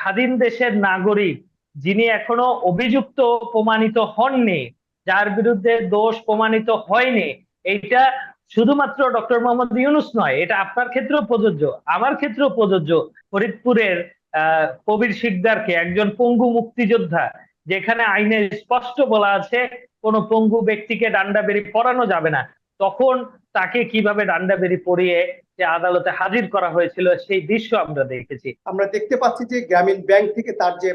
স্বাধীন দেশের নাগরিক যিনি এখনও অভিযুক্ত প্রমাণিত হননি, যার বিরুদ্ধে দোষ প্রমাণিত হয়নি, এইটা শুধুমাত্র ডক্টর মোহাম্মদ ইউনুস নয়, এটা আপনার ক্ষেত্রেও প্রযোজ্য, আমার ক্ষেত্রেও প্রযোজ্য, ফরিদপুরের কবির শিকদারকে একজন পঙ্গু মুক্তিযোদ্ধা, যেখানে আইনে স্পষ্ট বলা আছে, কোন পঙ্গু ব্যক্তিকে ডান্ডা বেরি পরানো যাবে না। তখন তাকে কীভাবে ডান্ডা বেরি পরিয়ে যে আদালতে হাজির করা হয়েছিল সেই দৃশ্য আমরা দেখেছি। আমরা দেখতে পাচ্ছি যে গ্রামীণ ব্যাংক থেকে তার যে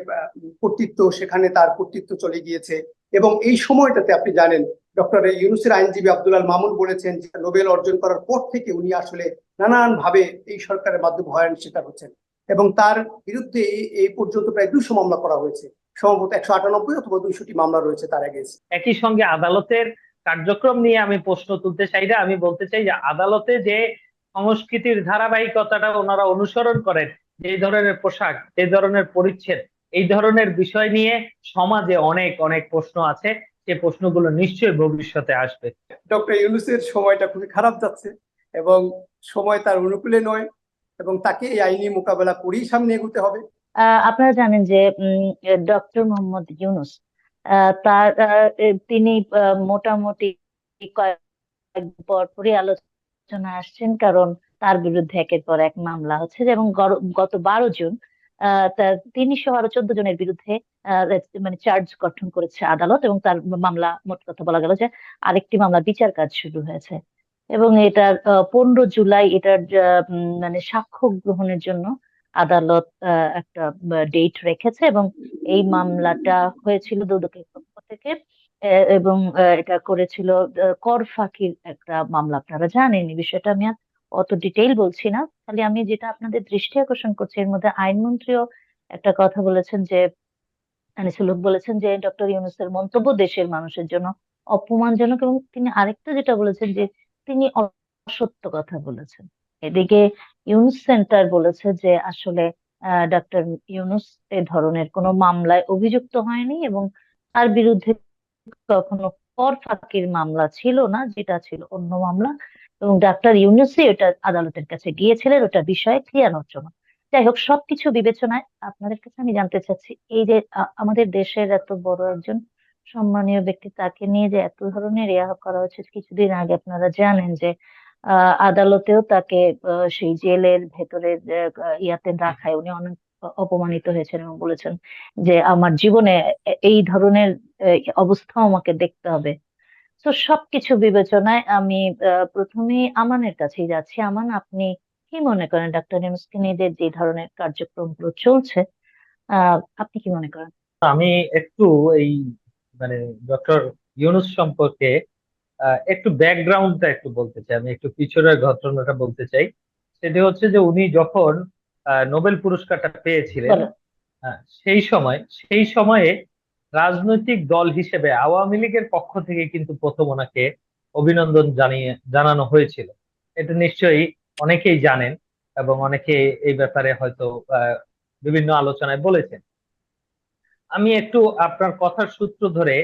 কর্তৃত্ব সেখানে তার কর্তৃত্ব চলে গিয়েছে এবং এই সময়টাতে আপনি জানেন ডক্টর ইউনুসের আইনজীবী আব্দুল আল মামুন বলেছেন যে নোবেল অর্জন করার পর থেকে উনি আসলে নানান ভাবে এই সরকারের মাধ্যমে হয়রানির শিকার হচ্ছেন এবং তার বিরুদ্ধে এই- এই পর্যন্ত প্রায় দুশো মামলা করা হয়েছে। সম্ভবত একশো আটানব্বই অথবা দুইশোটি মামলা রয়েছে তার আগে একই সঙ্গে আদালতের কার্যক্রম নিয়ে আমি প্রশ্ন তুলতে চাই না আমি বলতে চাই যে আদালতে যে সংস্কৃতির ধারাবাহিকতাটা ওনারা অনুসরণ করেন যে ধরনের পোশাক যে ধরনের পরিচ্ছেদ এই ধরনের বিষয় নিয়ে সমাজে অনেক অনেক প্রশ্ন আছে সে প্রশ্নগুলো নিশ্চয়ই ভবিষ্যতে আসবে। ডক্টর ইউনুসের সময়টা খুবই খারাপ যাচ্ছে এবং সময় তার অনুকূলে নয় এবং তাকে এই আইনি মোকাবেলা করেই সামনে এগোতে হবে। আহ, আপনারা জানেন যে ডক্টর মোহাম্মদ ইউনুস তার তিনি মোটামুটি পরপরই আলোচনা আসছেন, কারণ তার বিরুদ্ধে একের পর এক মামলা হচ্ছে এবং গত বারো জুন তিনি সহ আরও চোদ্দ জনের বিরুদ্ধে মানে চার্জ গঠন করেছে আদালত, এবং তার মামলা, মোট কথা বলা গেল যে, আরেকটি মামলা বিচার কাজ শুরু হয়েছে। এবং এটার পনেরো জুলাই এটার মানে সাক্ষ্য গ্রহণের জন্য আদালত একটা ডেট রেখেছে এবং এই মামলাটা হয়েছিল দুদকের পক্ষ থেকে এবং এটা করেছিল কর ফাঁকির একটা মামলা। আপনারা জানেন বিষয়টা আমি আর অত ডিটেইল বলছি না। খালি আমি যেটা আপনাদের দৃষ্টি আকর্ষণ করছি, এর মধ্যে আইনমন্ত্রীও একটা কথা বলেছেন যে, আনিসুল বলেছেন যে, ডক্টর ইউনুসের মন্তব্য দেশের মানুষের জন্য অপমানজনক এবং তিনি আরেকটা যেটা বলেছেন যে, তিনি অসত্য কথা বলেছেন। এদিকে ইউনুস সেন্টার বলেছে যে আসলে ডক্টর ইউনুস এ ধরনের কোনো মামলায় অভিযুক্ত হয়নি এবং তার বিরুদ্ধে কখনো কর ফাঁকির মামলা ছিল না, যেটা ছিল অন্য মামলা। এবং ডাক্তার ইউনুসই ওটা আদালতের কাছে গিয়েছিলেন, ওটা বিষয়ে ক্লিয়ানোর জন্য। যাই হোক, সবকিছু বিবেচনায় আপনাদের কাছে আমি জানতে চাচ্ছি, এই যে আমাদের দেশের এত বড় একজন সম্মানীয় ব্যক্তি তাকে নিয়ে যে এত ধরনের ইয়া করা হচ্ছে কিছুদিন আগে আপনারা জানেন যে আদালতেও তাকে সেই জেলের ভেতরে ইয়াতে রাখায়। উনি অনেক অপমানিত হয়েছেন এবং বলেছেন যে, আমার জীবনে এই ধরনের অবস্থা আমাকে দেখতে হবে। তো সবকিছু বিবেচনায় আমি প্রথমেই আমানের কাছেই যাচ্ছি। আমান, আপনি কি মনে করেন? ডাক্তার নিয়ে যে ধরনের কার্যক্রমগুলো চলছে আপনি কি মনে করেন? আমি একটু এই মানে ডক্টর ইউনুস সম্পর্কে একটু ব্যাকগ্রাউন্ডটা একটু বলতে চাই আমি একটু পিছনের ঘটনাটা বলতে চাই। সেটি হচ্ছে যে উনি যখন নোবেল পুরস্কারটা পেয়েছিলেন হ্যাঁ, সেই সময় সেই সময়ে রাজনৈতিক দল হিসেবে আওয়ামী লীগের পক্ষ থেকে কিন্তু প্রথম ওনাকে অভিনন্দন জানিয়ে জানানো হয়েছিল। এটা নিশ্চয়ই অনেকেই জানেন এবং অনেকে এই ব্যাপারে হয়তো আহ, বিভিন্ন আলোচনায় বলেছেন। আমি একটু আপনার কথার সূত্র ধরে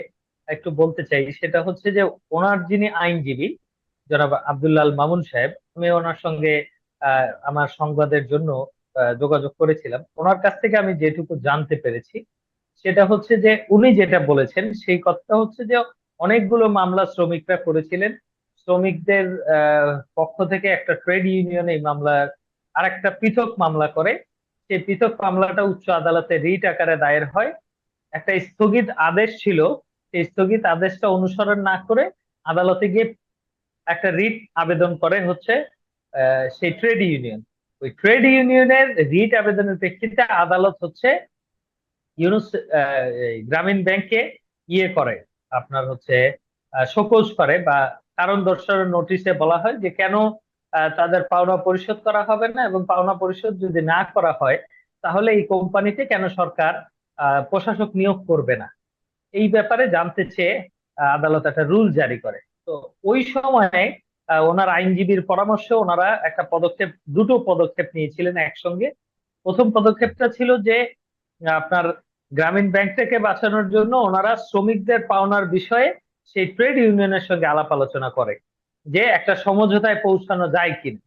একটু বলতে চাই, সেটা হচ্ছে যে ওনার যিনি আইনজীবী, জনাব আব্দুল্লাহ আল মামুন সাহেব, আমি ওনার সঙ্গে আমার সংবাদের জন্য যোগাযোগ করেছিলাম। ওনার কাছ থেকে আমি যেটুকু জানতে পেরেছি, সেটা হচ্ছে যে উনি যেটা বলেছেন, সেই কথাটা হচ্ছে যে অনেকগুলো মামলা শ্রমিকরা করেছিলেন। শ্রমিকদের পক্ষ থেকে একটা ট্রেড ইউনিয়ন এই মামলার আর একটা পৃথক মামলা করে। সেই পৃথক মামলাটা উচ্চ আদালতে রিট আকারে দায়ের হয়। একটা স্থগিত আদেশ ছিল স্থগিত আদেশটা অনুসরণ না করে আদালতে গিয়ে একটা রিট আবেদন করে হচ্ছে সেই ট্রেড ইউনিয়ন ওই ট্রেড ইউনিয়নের রিট আবেদনের প্রেক্ষিতে আদালত হচ্ছে ইউনুস গ্রামীণ ব্যাংকে ইয়ে করে, আপনার হচ্ছে শোকজ করে বা কারণ দর্শানোর নোটিশে বলা হয় যে কেন তাদের পাওনা পরিশোধ করা হবে না এবং পাওনা পরিশোধ যদি না করা হয়, তাহলে এই কোম্পানিতে কেন সরকার প্রশাসক নিয়োগ করবে না? এই ব্যাপারে জানতে চেয়ে আদালত একটা রুল জারি করে। তো ওই সময়ে ওনার আইনজীবীর পরামর্শে, ওনারা একটা পদক্ষেপ, দুটো পদক্ষেপ নিয়েছিলেন একসঙ্গে। প্রথম পদক্ষেপটা ছিল যে, আপনার গ্রামীণ ব্যাংক থেকে বাঁচানোর জন্য ওনারা শ্রমিকদের পাওনার বিষয়ে সেই ট্রেড ইউনিয়নের সঙ্গে আলাপ আলোচনা করে, যে একটা সমঝোতায় পৌঁছানো যায় কিনা।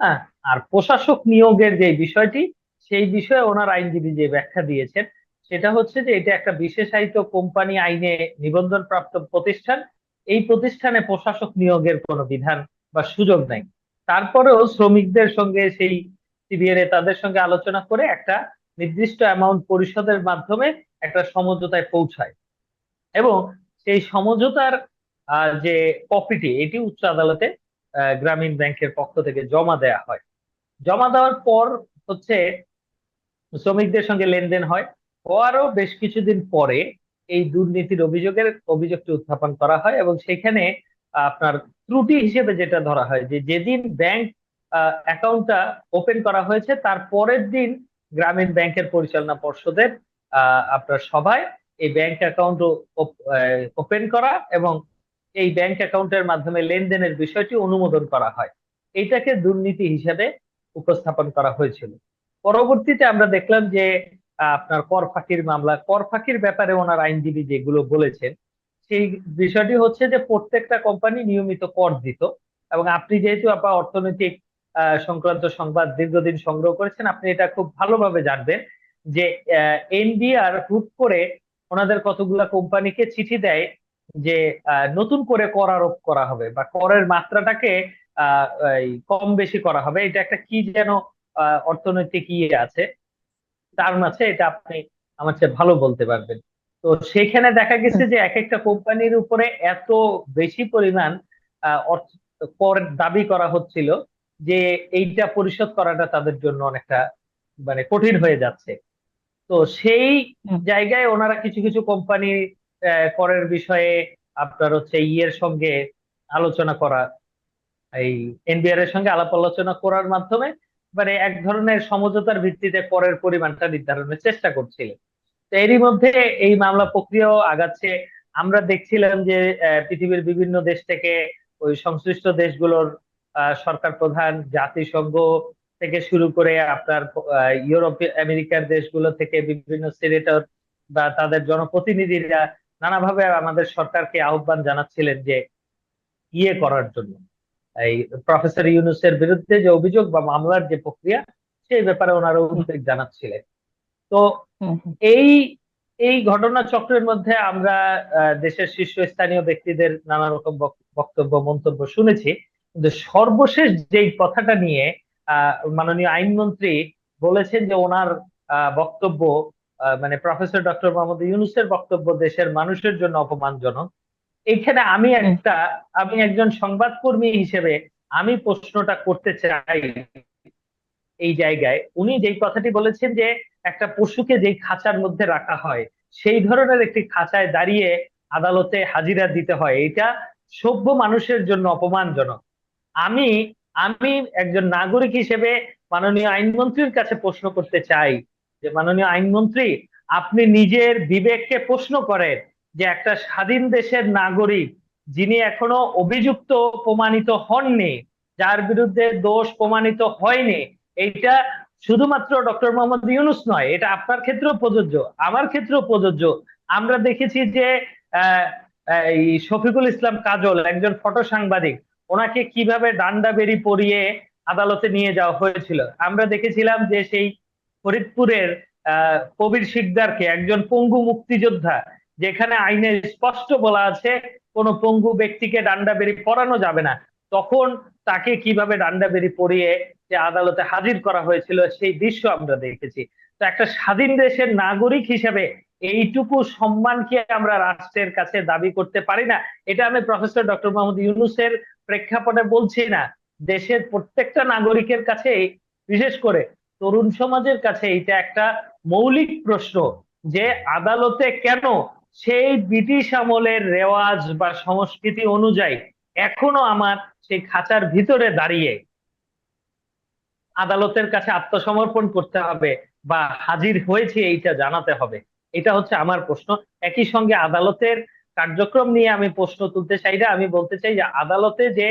হ্যাঁ আর প্রশাসক নিয়োগের যে বিষয়টি, সেই বিষয়ে ওনার আইনজীবী যে ব্যাখ্যা দিয়েছেন সেটা হচ্ছে যে এটা একটা বিশেষায়িত কোম্পানি আইনে নিবন্ধন প্রাপ্ত প্রতিষ্ঠান। এই প্রতিষ্ঠানে প্রশাসক নিয়োগের কোনো বিধান বা সুযোগ নাই। তারপরেও শ্রমিকদের সঙ্গে সেই সিবিএ তাদের সঙ্গে আলোচনা করে একটা নির্দিষ্ট অ্যামাউন্ট পরিশোধের মাধ্যমে একটা সমঝোতায় পৌঁছায়। এবং সেই সমঝোতার যে কপিটি এটি উচ্চ আদালতে গ্রামীণ ব্যাংকের পক্ষ থেকে জমা দেয়া হয়। জমা দেওয়ার পর হচ্ছে শ্রমিকদের সঙ্গে লেনদেন হয়। হওয়ারও বেশ কিছুদিন পরে এই দুর্নীতির অভিযোগের অভিযোগটি উত্থাপন করা হয় এবং সেখানে আপনার ত্রুটি হিসেবে যেটা ধরা হয় যে যেদিন ব্যাংক অ্যাকাউন্টটা ওপেন করা হয়েছে, তার পরের দিন গ্রামীণ ব্যাংকের পরিচালনা পর্ষদের আপনার সভায় এই ব্যাংক অ্যাকাউন্ট ওপেন করা এবং এই ব্যাংক অ্যাকাউন্টের মাধ্যমে লেনদেনের বিষয়টি অনুমোদন করা হয়। এটাকে দুর্নীতি হিসেবে উপস্থাপন করা হয়েছিল। পরবর্তীতে আমরা দেখলাম যে আপনার কর ফাঁকির মামলা, কর ফাঁকির ব্যাপারে ওনার আইনজীবী যেগুলো বলেছেন, সেই বিষয়টি হচ্ছে যে প্রত্যেকটা কোম্পানি নিয়মিত কর দিত এবং আপনি যেহেতু আপনার অর্থনৈতিক সংক্রান্ত সংবাদ দীর্ঘদিন সংগ্রহ করেছেন, আপনি এটা খুব ভালোভাবে জানবেন যে এনবিআর হুট করে ওনাদের কতগুলা কোম্পানিকে চিঠি দেয় যে নতুন করে কর আরোপ করা হবে বা করের মাত্রাটাকে কম বেশি করা হবে। এটা একটা কি যেন অর্থনৈতিক ইয়ে আছে। তার মাঝে এটা আপনি আমার চেয়ে ভালো বলতে পারবেন। তো সেখানে দেখা গেছে যে এক একটা কোম্পানির উপরে এত বেশি পরিমাণ কর দাবি করা হচ্ছিল যে এইটা পরিশোধ করাটা তাদের জন্য অনেকটা মানে কঠিন হয়ে যাচ্ছে। তো সেই জায়গায় ওনারা কিছু কিছু কোম্পানি করের বিষয়ে আপনার হচ্ছে ইয়ের সঙ্গে আলোচনা করা এই এনবিআর এর সঙ্গে আলাপ আলোচনা করার মাধ্যমে মানে এক ধরনের সমঝোতার ভিত্তিতে করের পরিমাণটা নির্ধারণের চেষ্টা করছিলেন। তো এরই মধ্যে এই মামলা প্রক্রিয়াও আগাচ্ছে। আমরা দেখছিলাম যে পৃথিবীর বিভিন্ন দেশ থেকে ওই সংশ্লিষ্ট দেশগুলোর সরকার প্রধান, জাতিসংঘ থেকে শুরু করে আপনার ইউরোপ, আমেরিকার দেশগুলো থেকে বিভিন্ন সিনেটর বা তাদের জনপ্রতিনিধিরা নানাভাবে আমাদের সরকারকে আহ্বান জানাচ্ছিলেন যে ইয়ে করার জন্য। এই প্রফেসর ইউনুসের বিরুদ্ধে যে অভিযোগ বা মামলার যে প্রক্রিয়া সেই ব্যাপারে ওনারা উদ্বেগ জানাচ্ছিলেন। তো। এই এই ঘটনা চক্রের মধ্যে আমরা দেশের শীর্ষস্থানীয় ব্যক্তিদের নানা রকম বক- বক্তব্য মন্তব্য শুনেছি। কিন্তু সর্বশেষ যেই কথাটা নিয়ে আহ, মাননীয় আইনমন্ত্রী বলেছেন যে ওনার আহ, বক্তব্য মানে প্রফেসর ডক্টর মোহাম্মদ ইউনুসের বক্তব্য দেশের মানুষের জন্য অপমানজনক। এইখানে আমি একটা আমি একজন সংবাদকর্মী হিসেবে আমি প্রশ্নটা করতে চাই এই জায়গায়। উনি যেই কথাটি বলেছেন যে একটা পশুকে যেই খাঁচার মধ্যে রাখা হয় সেই ধরনের একটি খাঁচায় দাঁড়িয়ে আদালতে হাজিরা দিতে হয়। এটা সভ্য মানুষের জন্য অপমানজনক। আমি আমি একজন নাগরিক হিসেবে মাননীয় আইনমন্ত্রীর কাছে প্রশ্ন করতে চাই যে মাননীয় আইনমন্ত্রী আপনি নিজের বিবেককে প্রশ্ন করেন যে একটা স্বাধীন দেশের নাগরিক যিনি এখনও অভিযুক্ত প্রমাণিত হননি, যার বিরুদ্ধে দোষ প্রমাণিত হয়নি, এইটা শুধুমাত্র ডক্টর মোহাম্মদ ইউনুস নয়, এটা আপনার ক্ষেত্রেও প্রযোজ্য, আমার ক্ষেত্রেও প্রযোজ্য। আমরা দেখেছি যে শফিকুল ইসলাম কাজল, একজন ফটো সাংবাদিক, ওনাকে কীভাবে ডান্ডা বেরি পরিয়ে আদালতে নিয়ে যাওয়া হয়েছিল। আমরা দেখেছিলাম যে সেই ফরিদপুরের কবির শিকদারকে একজন পঙ্গু মুক্তিযোদ্ধা যেখানে আইনে স্পষ্ট বলা আছে, কোনো পঙ্গু ব্যক্তিকে ডান্ডা বেরি পরানো যাবে না। তখন তাকে কীভাবে ডান্ডা বেরি পরিয়ে যে আদালতে হাজির করা হয়েছিল, সেই দৃশ্য আমরা দেখেছি। তো একটা স্বাধীন দেশের নাগরিক হিসেবে এইটুকু সম্মান কি আমরা রাষ্ট্রের কাছে দাবি করতে পারি না? এটা আমি প্রফেসর ডক্টর মোহাম্মদ ইউনুসের প্রেক্ষাপটে বলছি না। দেশের প্রত্যেকটা নাগরিকের কাছে, বিশেষ করে তরুণ সমাজের কাছে এটা একটা মৌলিক প্রশ্ন যে আদালতে কেন সেই ব্রিটিশ আমলের রেওয়াজ বা সংস্কৃতি অনুযায়ী এখনও আমার সেই খাঁচার ভিতরে দাঁড়িয়ে আদালতের কাছে আত্মসমর্পণ করতে হবে বা হাজির হয়েছে এইটা জানাতে হবে। এটা হচ্ছে আমার প্রশ্ন। একই সঙ্গে আদালতের কার্যক্রম নিয়ে আমি প্রশ্ন তুলতে চাই না। আমি বলতে চাই যে আদালতে যে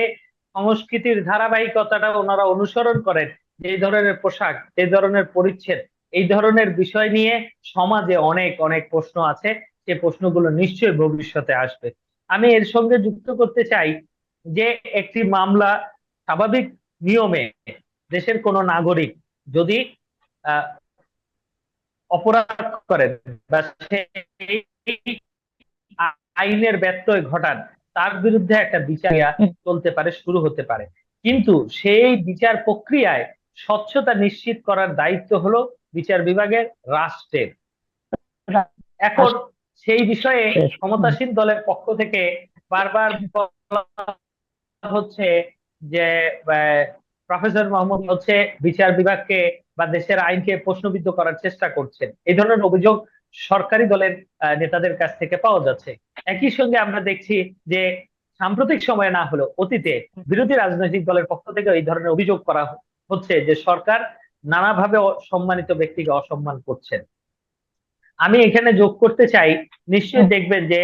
সংস্কৃতির ধারাবাহিকতাটা ওনারা অনুসরণ করেন, যে ধরনের পোশাক, যে ধরনের পরিচ্ছেদ, এই ধরনের বিষয় নিয়ে সমাজে অনেক অনেক প্রশ্ন আছে। সে প্রশ্নগুলো নিশ্চয়ই ভবিষ্যতে আসবে। আমি এর সঙ্গে যুক্ত করতে চাই যে একটি মামলা স্বাভাবিক নিয়মে দেশের কোনো নাগরিক যদি অপরাধ করেন বা আইনের ব্যত্যয় ঘটান, তার বিরুদ্ধে একটা বিচার চলতে পারে, শুরু হতে পারে। কিন্তু সেই বিচার প্রক্রিয়ায় স্বচ্ছতা নিশ্চিত করার দায়িত্ব হলো বিচার বিভাগের রাষ্ট্রের। এখন সেই বিষয়ে। ক্ষমতাসীন দলের পক্ষ থেকে বারবার হচ্ছে যে প্রফেসর মোহাম্মদ হচ্ছে বিচার বিভাগকে বা দেশের আইনকে প্রশ্নবিদ্ধ করার চেষ্টা করছেন। এই ধরনের অভিযোগ সরকারি দলের নেতাদের কাছ থেকে পাওয়া যাচ্ছে। একই সঙ্গে আমরা দেখছি যে সাম্প্রতিক সময়ে না হলেও অতীতে বিরোধী রাজনৈতিক দলের পক্ষ থেকে এই ধরনের অভিযোগ করা হচ্ছে যে সরকার নানাভাবে সম্মানিত ব্যক্তিকে অসম্মান করছেন। আমি এখানে যোগ করতে চাই নিশ্চয়ই দেখবেন যে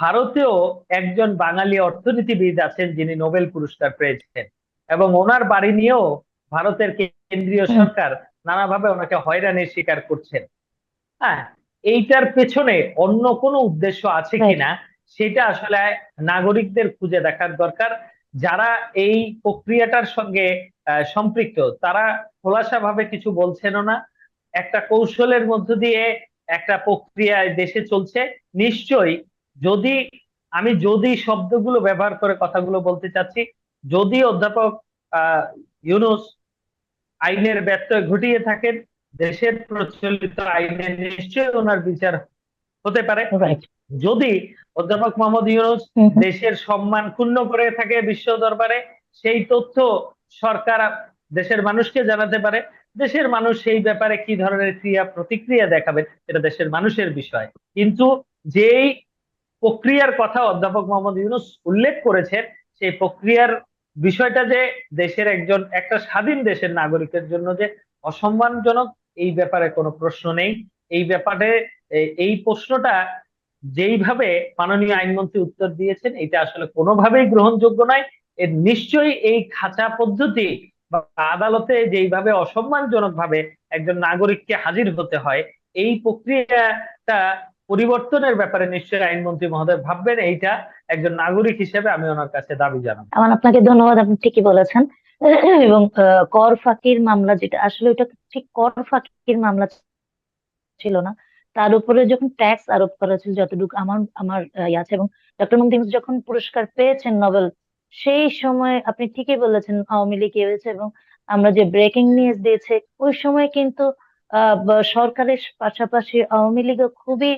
ভারতেও একজন বাঙালি অর্থনীতিবিদ আছেন যিনি নোবেল পুরস্কার পেয়েছেন এবং ওনার বাড়ি নিয়েও ভারতের কেন্দ্রীয় সরকার নানাভাবে ওনাকে হয়রানির শিকার করছেন। হ্যাঁ এইটার পেছনে অন্য কোনো উদ্দেশ্য আছে কিনা সেটা আসলে নাগরিকদের খুঁজে দেখার দরকার। যারা এই প্রক্রিয়াটার সঙ্গে সম্পৃক্ত তারা খোলাসা ভাবে কিছু বলছেনও না। একটা কৌশলের মধ্য দিয়ে একটা প্রক্রিয়ায় দেশে চলছে নিশ্চয়ই যদি আমি যদি শব্দগুলো ব্যবহার করে কথাগুলো বলতে চাচ্ছি যদি অধ্যাপক ইউনুস আইনের ব্যত্যয় ঘটিয়ে থাকেন দেশের প্রচলিত আইনে নিশ্চয়ই ওনার বিচার হতে পারে। যদি অধ্যাপক মোহাম্মদ ইউনুস। দেশের সম্মান ক্ষুণ্ণ করে থাকে বিশ্ব দরবারে সেই তথ্য সরকার দেশের মানুষকে জানাতে পারে। দেশের মানুষ সেই ব্যাপারে কি ধরনের ক্রিয়া প্রতিক্রিয়া দেখাবে, এটা দেশের মানুষের বিষয়। কিন্তু যেই প্রক্রিয়ার কথা অধ্যাপক মোহাম্মদ ইউনুস উল্লেখ করেছেন, সেই প্রক্রিয়ার বিষয়টা যে দেশের একজন, একটা স্বাধীন দেশের নাগরিকের জন্য যে অসম্মানজনক, এই ব্যাপারে কোনো প্রশ্ন নেই। এই ব্যাপারে এই প্রশ্নটা যেইভাবে মাননীয় আইনমন্ত্রী উত্তর দিয়েছেন, এটা আসলে কোনোভাবেই গ্রহণযোগ্য নয়। এর নিশ্চয়ই এই খাঁচা পদ্ধতি আদালতে যেইভাবে অসম্মানজনক ভাবে একজন নাগরিককে হাজির হতে হয়, এই প্রক্রিয়াটা পরিবর্তনের ব্যাপারে নিশ্চয়ই আইনমন্ত্রী মহোদয় ভাববেন, এইটা একজন নাগরিক হিসেবে আমি ওনার কাছে দাবি জানাব। আমার আপনাকে ধন্যবাদ, আপনি ঠিকই বলেছেন। এবং কর ফাঁকির মামলা যেটা, আসলে ওটা ঠিক কর ফাঁকির মামলা ছিল না। তার উপরে যখন ট্যাক্স আরোপ করা ছিল যতটুকু আমার আমার ইয়ে আছে, এবং ডক্টর মোহাম্মদ যখন পুরস্কার পেয়েছেন নোবেল সেই সময় আপনি ঠিকই বলেছেন, আওয়ামী লীগ হয়েছে এবং আমরা যে ব্রেকিং নিউজ দিয়েছে, ওই সময় কিন্তু সরকারের পাশাপাশি আওয়ামী লীগও খুবই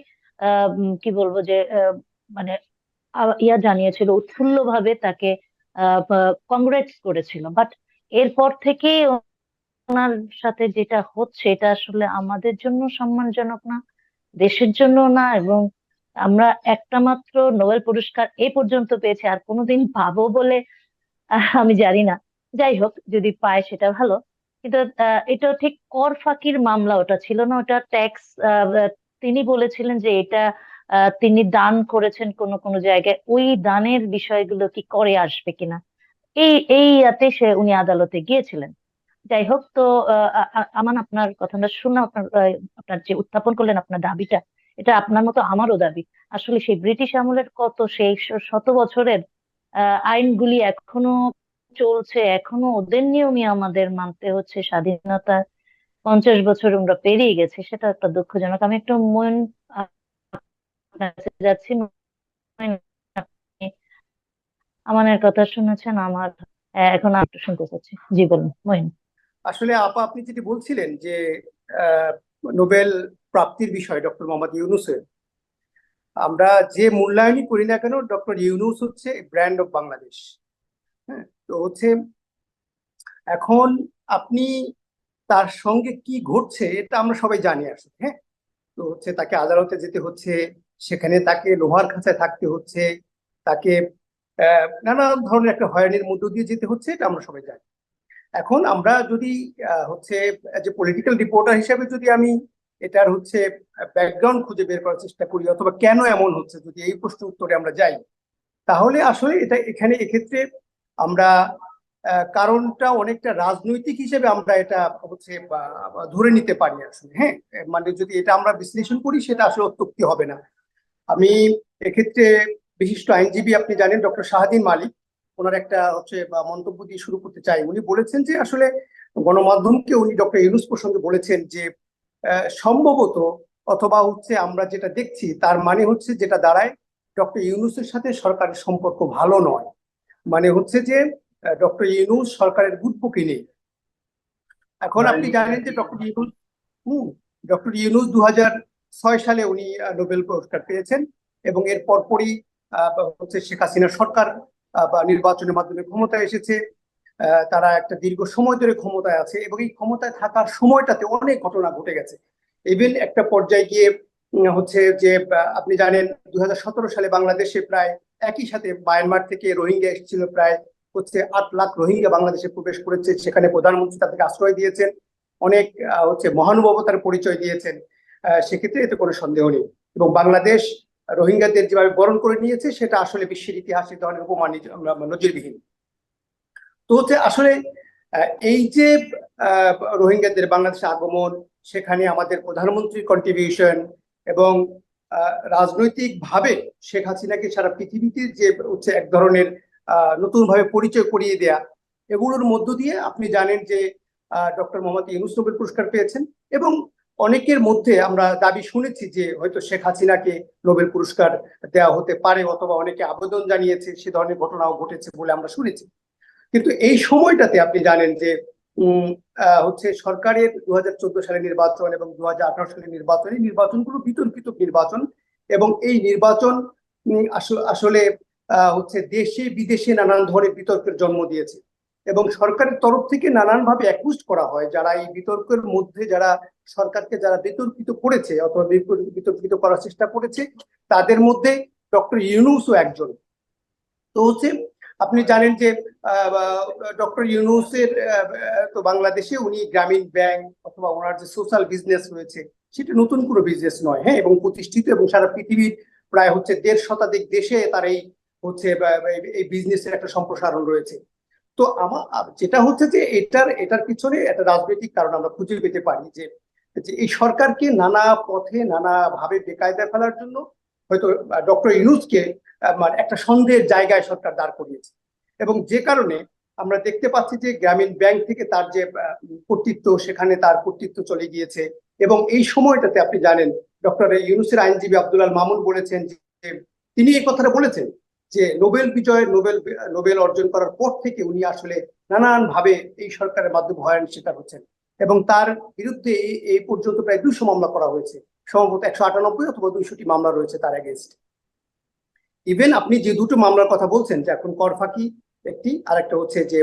কি বলব যে মানে ইয়া জানিয়েছিল উৎফুল্ল ভাবে তাকে কংগ্রেটস করেছিল। বাট এরপর থেকে ওনার সাথে যেটা হচ্ছে, এটা আসলে আমাদের জন্য সম্মানজনক না, দেশের জন্য না এবং আমরা একটা মাত্র নোবেল পুরস্কার এ পর্যন্ত পেয়েছি আর কোনোদিন পাবো বলে আমি জানি না। যাই হোক যদি পায় সেটা ভালো। কিন্তু এটা ঠিক কর ফাঁকির মামলা ওটা ছিল না ওটা ট্যাক্স তিনি বলেছিলেন যে এটা তিনি দান করেছেন কোন কোন জায়গায়। ওই দানের বিষয়গুলো কি করে আসবে কিনা? এই এই ইয়াতে সে উনি আদালতে গিয়েছিলেন। যাই হোক তো আহ, আ- আ- আমান আপনার কথাটা শুনে আপনার আপনার যে উত্থাপন করলেন আপনার দাবিটা এটা আপনার মতো আমারও দাবি। আসলে সেই ব্রিটিশ আমলের কত সেই শত বছরের আইনগুলি এখনও চলছে, এখনও ওদের নিয়মই আমাদের মানতে হচ্ছে স্বাধীনতা পঞ্চাশ বছর আমরা পেরিয়ে গেছি, সেটা একটা দুঃখজনক। আমি একটু মন যাচ্ছি আপনি আমানের কথা শুনেছেন, আমার এখন একটু শুনতে চাচ্ছি। জি, বলুন মইন আসলে আপা, আপনি যেটি বলছিলেন যে নোবেল প্রাপ্তির বিষয়, ডক্টর মোহাম্মদ ইউনুসের। আমরা যে মূল্যায়নই করি না কেন, ডক্টর ইউনুস হচ্ছে ব্র্যান্ড অফ বাংলাদেশ। হ্যাঁ তো হচ্ছে এখন আপনি তার সঙ্গে কি ঘটছে, এটা আমরা সবাই জানি আসলে হ্যাঁ? তো হচ্ছে তাকে আদালতে যেতে হচ্ছে, সেখানে তাকে লোহার খাঁচায় থাকতে হচ্ছে, তাকে নানা ধরনের একটা হয়রানির মধ্য দিয়ে যেতে হচ্ছে, এটা আমরা সবাই জানি। এখন আমরা যদি হচ্ছে পলিটিক্যাল রিপোর্টার হিসেবে যদি আমি এটার হচ্ছে ব্যাকগ্রাউন্ড খুঁজে বের করার চেষ্টা করি অথবা কেন এমন হচ্ছে যদি এই প্রশ্ন উত্তরে আমরা যাই। তাহলে আসলে এটা এখানে এক্ষেত্রে আমরা কারণটা অনেকটা রাজনৈতিক হিসেবে আমরা এটা হচ্ছে ধরে নিতে পারি আসলে হ্যাঁ? মানে যদি এটা আমরা বিশ্লেষণ করি, সেটা আসলে অত্যুক্তি হবে না। আমি এক্ষেত্রে বিশিষ্ট আইনজীবী আপনি জানেন, ডক্টর শাহাদিন মালিক। ওনার একটা হচ্ছে মন্তব্য দিয়ে শুরু করতে চাই। উনি বলেছেন যে আসলে গণমাধ্যমকে উনি ডক্টর ইউনুস প্রসঙ্গে বলেছেন যে সম্ভবত অথবা হচ্ছে আমরা যেটা দেখছি তার মানে হচ্ছে যেটা দাঁড়ায় ডক্টর ইউনুসের সাথে সরকারের সম্পর্ক ভালো নয়। মানে হচ্ছে যে ডক্টর ইউনুস সরকারের গুটপুকি নেই। এখন আপনি জানেন যে ডক্টর ইউনুস হুম ডক্টর ইউনুস দু ছয় সালে উনি নোবেল পুরস্কার পেয়েছেন এবং এর পরপরই আহ, হচ্ছে শেখ হাসিনা সরকার বা নির্বাচনের মাধ্যমে ক্ষমতায় এসেছে। তারা একটা দীর্ঘ সময় ধরে ক্ষমতায় আছে এবং এই ক্ষমতায় থাকার সময়টাতে অনেক ঘটনা ঘটে গেছে। ইভেন একটা পর্যায়ে গিয়ে হচ্ছে যে আপনি জানেন দুই হাজার সতেরো সালে বাংলাদেশে প্রায় একই সাথে মায়ানমার থেকে রোহিঙ্গা এসেছিল, প্রায় হচ্ছে আট লাখ রোহিঙ্গা বাংলাদেশে প্রবেশ করেছে, সেখানে প্রধানমন্ত্রী তাদেরকে আশ্রয় দিয়েছেন, অনেক হচ্ছে মহানুভবতার পরিচয় দিয়েছেন সেক্ষেত্রে এতে কোনো সন্দেহ নেই। এবং বাংলাদেশ রোহিঙ্গাদের যেভাবে বরণ করে নিয়েছে, সেটা আসলে বিশ্বের ইতিহাসে ধরনের উপমা নিজ- আমরা নজিরবিহীন। তো হচ্ছে আসলে এই যে রোহিঙ্গাদের বাংলাদেশে আগমন, সেখানে আমাদের প্রধানমন্ত্রীর কন্ট্রিবিউশন এবং রাজনৈতিক ভাবে শেখ হাসিনাকে সারা পৃথিবীতে যে হচ্ছে এক ধরনের নতুনভাবে পরিচয় করিয়ে দেয়া, এগুলোর মধ্য দিয়ে আপনি জানেন যে ডক্টর মোহাম্মদ ইউনুস নোবেল পুরস্কার পেয়েছেন এবং অনেকের মধ্যে আমরা দাবি শুনেছি যে, হয়তো শেখ হাসিনাকে নোবেল পুরস্কার দেওয়া হতে পারে অথবা অনেকে আবেদন জানিয়েছে, সে ধরনের ঘটনাও ঘটেছে বলে আমরা শুনেছি। কিন্তু এই সময়টাতে আপনি জানেন যে হচ্ছে সরকারের দু হাজার চোদ্দ নির্বাচন এবং দু হাজার আঠারো নির্বাচন, এই নির্বাচনগুলো বিতর্কিত নির্বাচন এবং এই নির্বাচন আসলে হচ্ছে দেশে বিদেশে নানান ধরনের বিতর্কের জন্ম দিয়েছে এবং সরকারের তরফ থেকে নানানভাবে অ্যাকুস্ট করা হয় যারা এই বিতর্কের মধ্যে, যারা সরকারকে যারা বিতর্কিত করেছে অথবা বিতর্কিত করার চেষ্টা করেছে, তাদের মধ্যে ডক্টর ইউনুসও একজন। তো হচ্ছে আপনি জানেন যে ডক্টর ইউনুসের তো বাংলাদেশে উনি গ্রামীণ ব্যাংক অথবা ওনার যে সোশ্যাল বিজনেস রয়েছে, সেটা নতুন কোনো বিজনেস নয় হ্যাঁ এবং প্রতিষ্ঠিত এবং সারা পৃথিবীর প্রায় হচ্ছে দেড় শতাধিক দেশে তার এই হচ্ছে এই- বিজনেসের একটা সম্প্রসারণ রয়েছে। তো আমার যেটা হচ্ছে যে এটার এটার পিছনে একটা রাজনৈতিক কারণ আমরা খুঁজে পেতে পারি যে এই সরকারকে নানা পথে নানা ভাবে বেকায়দায় ফেলার জন্য হয়তো ডক্টর ইউনুসকে একটা সন্দেহের জায়গায় সরকার দাঁড় করিয়েছে। এবং যে কারণে আমরা দেখতে পাচ্ছি যে গ্রামীণ ব্যাংক থেকে তার যে কর্তৃত্ব, সেখানে তার কর্তৃত্ব চলে গিয়েছে। এবং এই সময়টাতে আপনি জানেন, ডক্টর ইউনুসের আইনজীবী আব্দুল আল মামুন বলেছেন যে, তিনি এই কথাটা বলেছেন যে নোবেল বিজয়, নোবেল নোবেল অর্জন করার পর থেকে উনি আসলে নানান ভাবে এই সরকারের মাধ্যমে হয়রানির শিকার হচ্ছেন। এবং তার বিরুদ্ধে এই পর্যন্ত প্রায় দুশো মামলা করা হয়েছে। সম্ভবত একশো আটানব্বই অথবা দুইশোটি মামলা রয়েছে তার এগেনস্ট ইভেন আপনি যে দুটো মামলার কথা বলছেন যে এখন করফাকি একটি আর একটা হচ্ছে যে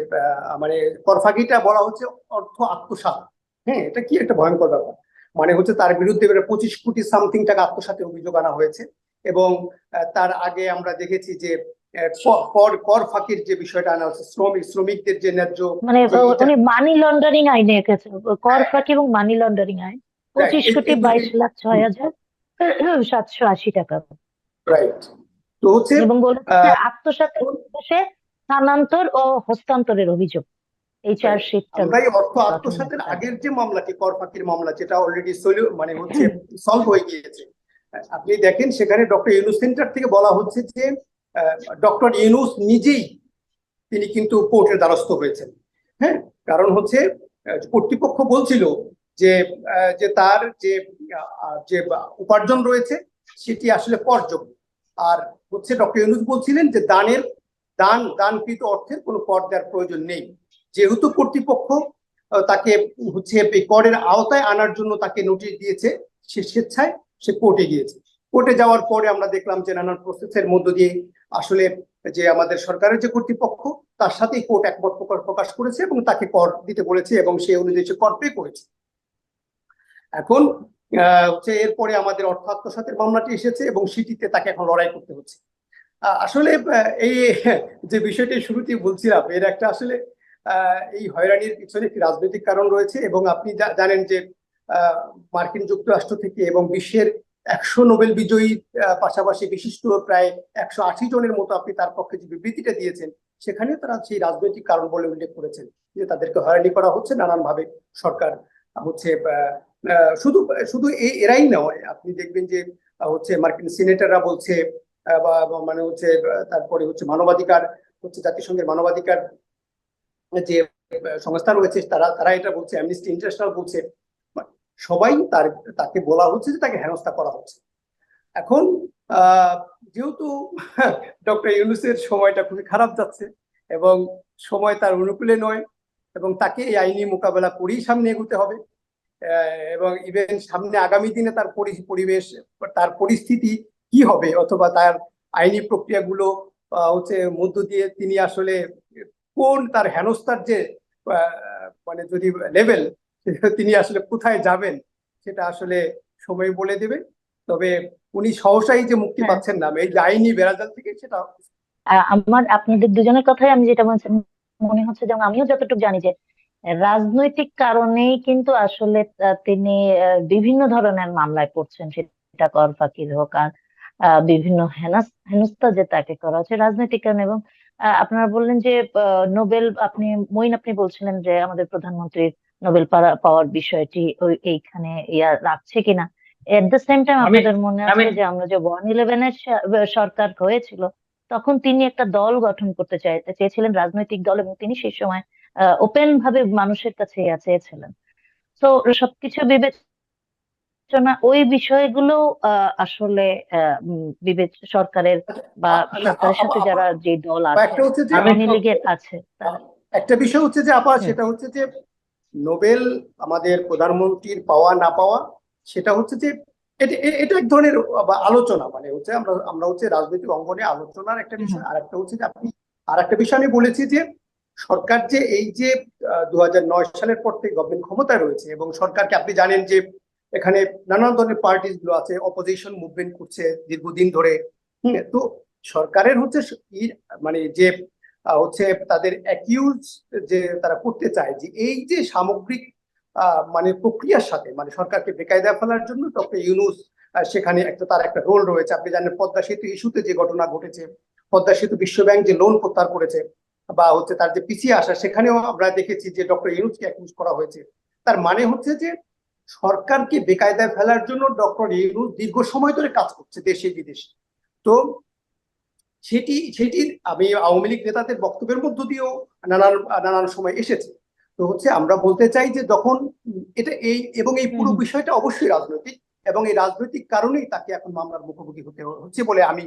মানে করফাকিটা বলা হচ্ছে অর্থ আত্মসাৎ হ্যাঁ এটা কি একটা ভয়ঙ্কর ব্যাপার? মানে হচ্ছে তার বিরুদ্ধে পঁচিশ কোটি সামথিং টাকা আত্মসাতের অভিযোগ আনা হয়েছে এবং তার আগে আমরা দেখেছি যে কর কর ফাঁকির যে বিষয়টা আনা হচ্ছে শ্রমিক শ্রমিকদের যে ন্যায্য মানে উনি মানি লন্ডারিং আইনে কর ফাঁকি এবং মানি লন্ডারিং আইন। পঁচিশ কোটি বাইশ লাখ ছয় হাজার সাতশো আশি টাকা। রাইট তো হচ্ছে এবং বলেছে আত্মসাতের উদ্দেশ্যে স্থানান্তর ও হস্তান্তরের অভিযোগ। এই চার্জশিটটা আমরা অর্থ আত্মসাতের আগের যে মামলাটি কর ফাঁকির মামলা যেটা অলরেডি মানে হচ্ছে সলভ হয়ে গিয়েছে। আপনি দেখেন সেখানে ডক্টর ইউনুস সেন্টার থেকে বলা হচ্ছে যে ডক্টর ইউনুস নিজেই তিনি কিন্তু কোর্টের দ্বারস্থ হয়েছেন। হ্যাঁ? কারণ হচ্ছে কর্তৃপক্ষ বলছিল যে যে তার যে যে উপার্জন রয়েছে, সেটি আসলে করযোগ্য। আর হচ্ছে ডক্টর ইউনুস বলছিলেন যে দানের, দান, দানকৃত অর্থের কোনো কর দেওয়ার প্রয়োজন নেই। যেহেতু কর্তৃপক্ষ তাকে হচ্ছে করের আওতায় আনার জন্য তাকে নোটিশ দিয়েছে, সে স্বেচ্ছায় সে কোর্টে গিয়েছে। কোর্টে যাওয়ার পরে আমরা দেখলাম যে নানান প্রসেসের মধ্য দিয়ে আসলে যে আমাদের সরকারের যে কর্তৃপক্ষ, তার সাথেই কোর্ট একমত প্রকাশ করেছে এবং তাকে কর দিতে বলেছে এবং সে অনুযায়ী সে কর পে করেছে। এখন হচ্ছে এরপরে আমাদের অর্থ আত্মসাতের মামলাটি এসেছে এবং সেটিতে তাকে এখন লড়াই করতে হচ্ছে। আসলে এই যে বিষয়টি শুরুতেই বলছিলাম, এর একটা আসলে এই হয়রানির পিছনে একটি রাজনৈতিক কারণ রয়েছে এবং আপনি জানেন যে মার্কিন যুক্তরাষ্ট্র থেকে এবং বিশ্বের একশো নোবেল বিজয়ী পাশাপাশি বিশিষ্ট প্রায় একশো আশি জনের মতো আপনি তার পক্ষে যে বিবৃতিটা দিয়েছেন, সেখানে তারা সেই রাজনৈতিক কারণ বলে উল্লেখ করেছেন যে তাদেরকে হয়রানি করা হচ্ছে। নানানভাবে সরকার হচ্ছে শুধু শুধু এরাই নয়। আপনি দেখবেন যে হচ্ছে মার্কিন সিনেটররা বলছে বা মানে হচ্ছে তারপরে হচ্ছে মানবাধিকার, হচ্ছে জাতিসংঘের মানবাধিকার যে সংস্থা রয়েছে, তারা তারা এটা বলছে অ্যামনিস্টি ইন্টারন্যাশনাল বলছে। সবাই তার, তাকে বলা হচ্ছে যে তাকে হেনস্থা করা হচ্ছে। এখন যেহেতু ডক্টর ইউনুসের সময়টা খুবই খারাপ যাচ্ছে এবং সময় তার অনুকূলে নয় এবং তাকে এই আইনি মোকাবেলা করেই সামনে এগোতে হবে এবং ইভেন সামনে আগামী দিনে তার পরি- পরিবেশ তার পরিস্থিতি কি হবে অথবা তার আইনি প্রক্রিয়াগুলো হচ্ছে মধ্য দিয়ে তিনি আসলে কোন তার হেনস্থার যে মানে যদি লেভেল তিনি আসলে কোথায় যাবেন সেটা আসলে সময় বলে দেবে তবে উনি সহসাই যে মুক্তি হ্যাঁ। পাচ্ছেন না এই যে আইনি বেড়াজাল থেকে সেটা আমার আপনাদের দুজনের কথাই আমি যেটা বলছি মনে হচ্ছে যেমন আমিও যতটুকু জানি যে রাজনৈতিক কারণেই কিন্তু আসলে তিনি বিভিন্ন ধরনের মামলায় পড়ছেন। সেটা কর ফাঁকির হোক আর বিভিন্ন হেনাস হেনস্থা যে তাকে করা হচ্ছে রাজনৈতিক কারণে এবং আপনারা বললেন যে নোবেল আপনি মঈন আপনি বলছিলেন যে আমাদের প্রধানমন্ত্রীর নোবেল পাওয়ার বিষয়টি ওই এইখানে ইয়া রাখছে কিনা। এট দ্য সেম টাইম আপনাদের মনে আছে যে আমরা যে ওয়ান ইলেভেনের সরকার হয়েছিল তখন তিনি একটা দল গঠন করতে চাই চেয়েছিলেন রাজনৈতিক দল এবং তিনি সেই সময় ওপেন ভাবে মানুষের কাছে চেয়েছিলেন তো সবকিছু বিবেচনা ওই বিষয়গুলো আসলে সরকারের বা না, সরকারের সাথে যারা যে দল আছে লীগের আছে একটা বিষয় হচ্ছে যে আপা সেটা হচ্ছে যে নোবেল আমাদের প্রধানমন্ত্রীর পাওয়া না পাওয়া সেটা হচ্ছে যে এটা এক ধরনের আলোচনা মানে হচ্ছে আমরা আমরা হচ্ছে রাজনৈতিক অঙ্গনে আলোচনার একটা বিষয়। আর একটা হচ্ছে যে আপনি আর একটা বিষয় আমি বলেছি যে সরকার যে এই যে দু সালের পর থেকে গভর্নমেন্ট ক্ষমতায় রয়েছে এবং সরকারকে আপনি জানেন যে এখানে নানান ধরনের পার্টিসগুলো আছে অপোজিশন মুভমেন্ট করছে দীর্ঘদিন ধরে। তো সরকারের হচ্ছে মানে যে হচ্ছে তাদের অ্যাকিউজ যে তারা করতে চায় যে এই যে সামগ্রিক মানে প্রক্রিয়ার সাথে মানে সরকারকে বেকায়দা ফেলার জন্য ডক্টর ইউনুস সেখানে একটা, তার একটা রোল রয়েছে। আপনি জানেন পদ্মা সেতু ইস্যুতে যে ঘটনা ঘটেছে, পদ্মা সেতু বিশ্বব্যাংক যে লোন প্রত্যাহার করেছে বা হচ্ছে তার যে পিছিয়ে আসা সেখানেও আমরা দেখেছি যে ডক্টর ইউনুসকে অ্যাকিউজ করা হয়েছে। তার মানে হচ্ছে যে সরকারকে বেকায়দায় ফেলার জন্য ডক্টর ইউনুস দীর্ঘ সময় ধরে কাজ করছে দেশে বিদেশে। তো সেটি সেটি আমি আওয়ামী লীগ নেতাদের বক্তব্যের মধ্য দিয়েও নানান নানান সময় এসেছে। তো হচ্ছে আমরা বলতে চাই যে যখন এটা এই এবং এই পুরো বিষয়টা অবশ্যই রাজনৈতিক এবং এই রাজনৈতিক কারণেই তাকে এখন মামলার মুখোমুখি হতে হচ্ছে বলে আমি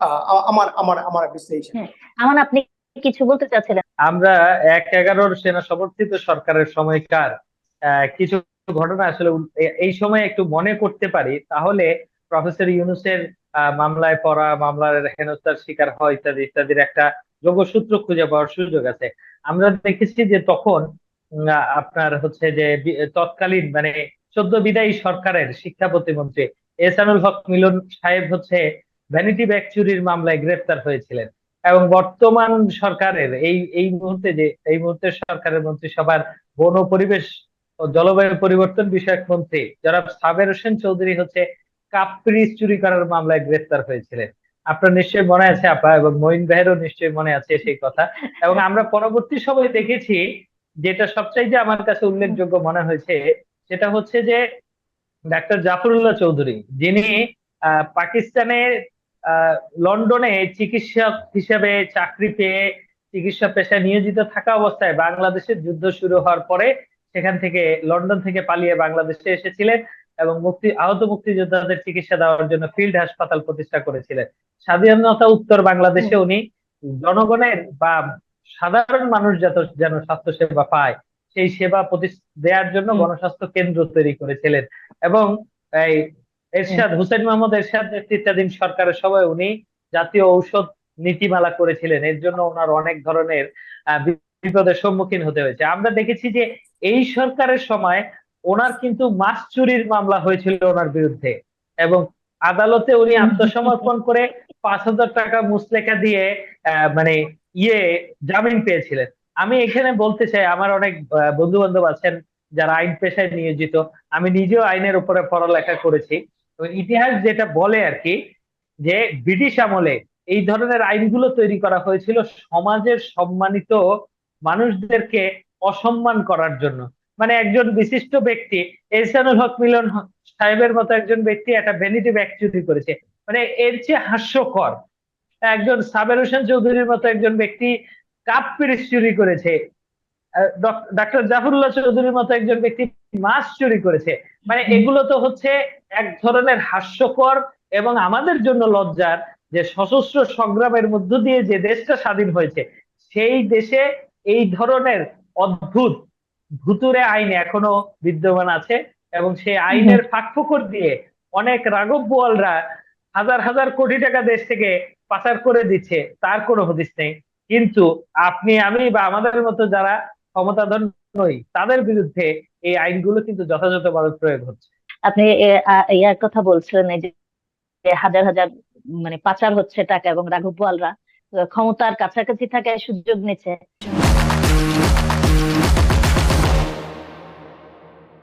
আহ, আমার আমার আমার বিশ্লেষণ। হ্যাঁ। আমার আপনি কিছু বলতে চাচ্ছিলেন? আমরা এক এগারোর সেনা সমর্থিত সরকারের সময়কার কিছু ঘটনা আসলে এই সময় একটু মনে করতে পারি। তাহলে প্রফেসর ইউনুসের মামলায় পড়া, মামলার হেনস্থার শিকার হয় ইত্যাদি, ইত্যাদির একটা যোগসূত্র খুঁজে পাওয়ার সুযোগ আছে। আমরা দেখেছি যে তখন আপনার হচ্ছে যে তৎকালীন মানে সদ্য বিদায়ী সরকারের শিক্ষা প্রতিমন্ত্রী এহসানুল হক মিলন সাহেব হচ্ছে ভ্যানিটি ব্যাগ চুরির মামলায় গ্রেফতার হয়েছিলেন। এবং বর্তমান সরকারের এই এই মুহূর্তে যে এই মুহূর্তে সরকারের মন্ত্রিসভার বন পরিবেশ ও জলবায়ু পরিবর্তন বিষয়ক মন্ত্রী জনাব সাবের হোসেন চৌধুরী হচ্ছে কাপ পিরিচ চুরি করার মামলায় গ্রেফতার হয়েছিলেন। আপনার নিশ্চয়ই মনে আছে আপা এবং মঈন ভাইয়েরও নিশ্চয়ই মনে আছে সেই কথা। এবং আমরা পরবর্তী সময়ে দেখেছি যেটা সবচাইতে আমার কাছে উল্লেখযোগ্য মনে হয়েছে সেটা হচ্ছে যে ডাক্তার জাফরুল্লাহ চৌধুরী যিনি আহ, পাকিস্তানে আহ, লন্ডনে চিকিৎসক হিসেবে চাকরি পেয়ে চিকিৎসা পেশায় নিয়োজিত থাকা অবস্থায় বাংলাদেশের যুদ্ধ শুরু হওয়ার পরে সেখান থেকে লন্ডন থেকে পালিয়ে বাংলাদেশে এসেছিলেন এবং মুক্তি আহত মুক্তিযোদ্ধাদের চিকিৎসা দেওয়ার জন্য ফিল্ড হাসপাতাল প্রতিষ্ঠা করেছিলেন স্বাধীনতা উত্তর বাংলাদেশে উনি জনগণের বা সাধারণ মানুষ যত যেন স্বাস্থ্য সেবা পায় সেই সেবা প্রতিষ্ঠা দেওয়ার জন্য। গণস্বাস্থ্য কেন্দ্র তৈরি করেছিলেন এবং এই এরশাদ, হুসেন মোহাম্মদ এরশাদ নেতৃত্বাধীন সরকারের সময় উনি জাতীয় ঔষধ নীতিমালা করেছিলেন। এর জন্য ওনার অনেক ধরনের বিপদের সম্মুখীন হতে হয়েছে। আমরা দেখেছি যে এই সরকারের সময় ওনার কিন্তু মাছ চুরির মামলা হয়েছিল ওনার বিরুদ্ধে এবং আদালতে উনি আত্মসমর্পণ করে পাঁচ হাজার টাকা মুসলেখা দিয়ে মানে ইয়ে জামিন পেয়েছিলেন। আমি এখানে বলতে চাই, আমার অনেক বন্ধু বান্ধব আছেন যারা আইন পেশায় নিয়োজিত। আমি নিজেও আইনের উপরে পড়ালেখা করেছি। তো ইতিহাস যেটা বলে আর কি যে ব্রিটিশ আমলে এই ধরনের আইনগুলো তৈরি করা হয়েছিল সমাজের সম্মানিত মানুষদেরকে অসম্মান করার জন্য। মানে একজন বিশিষ্ট ব্যক্তি, এহসানুল হক মিলন সাহেবের মতো একজন ব্যক্তি একটা ভ্যানিটি ব্যাগ চুরি করেছে। মানে এর চেয়ে হাস্যকর, একজন সাবের হোসেন চৌধুরীর মতো একজন ব্যক্তি কাপ পিরিচ চুরি করেছে। ডাক্তার জাফরুল্লাহ চৌধুরীর মতো একজন ব্যক্তি মাছ চুরি করেছে। মানে এগুলো তো হচ্ছে এক ধরনের হাস্যকর এবং আমাদের জন্য লজ্জার যে সশস্ত্র সংগ্রামের মধ্য দিয়ে যে দেশটা স্বাধীন হয়েছে সেই দেশে এই ধরনের অদ্ভুত ভুতুরে আইন এখনও বিদ্যমান আছে এবং সেই আইনের ফাঁকফোকর দিয়ে অনেক রাঘব বোয়ালরা হাজার হাজার কোটি টাকা দেশ থেকে পাচার করে দিচ্ছে তার কোনো হদিস নেই। কিন্তু আপনি আমি বা আমাদের মতো যারা ক্ষমতাধর নই তাদের বিরুদ্ধে এই আইনগুলো কিন্তু যথাযথভাবে প্রয়োগ হচ্ছে। আপনি ইয়ার কথা বলছিলেন, এই যে হাজার হাজার মানে পাচার হচ্ছে টাকা এবং রাঘব বোয়ালরা ক্ষমতার কাছাকাছি থাকায় সুযোগ নিচ্ছে।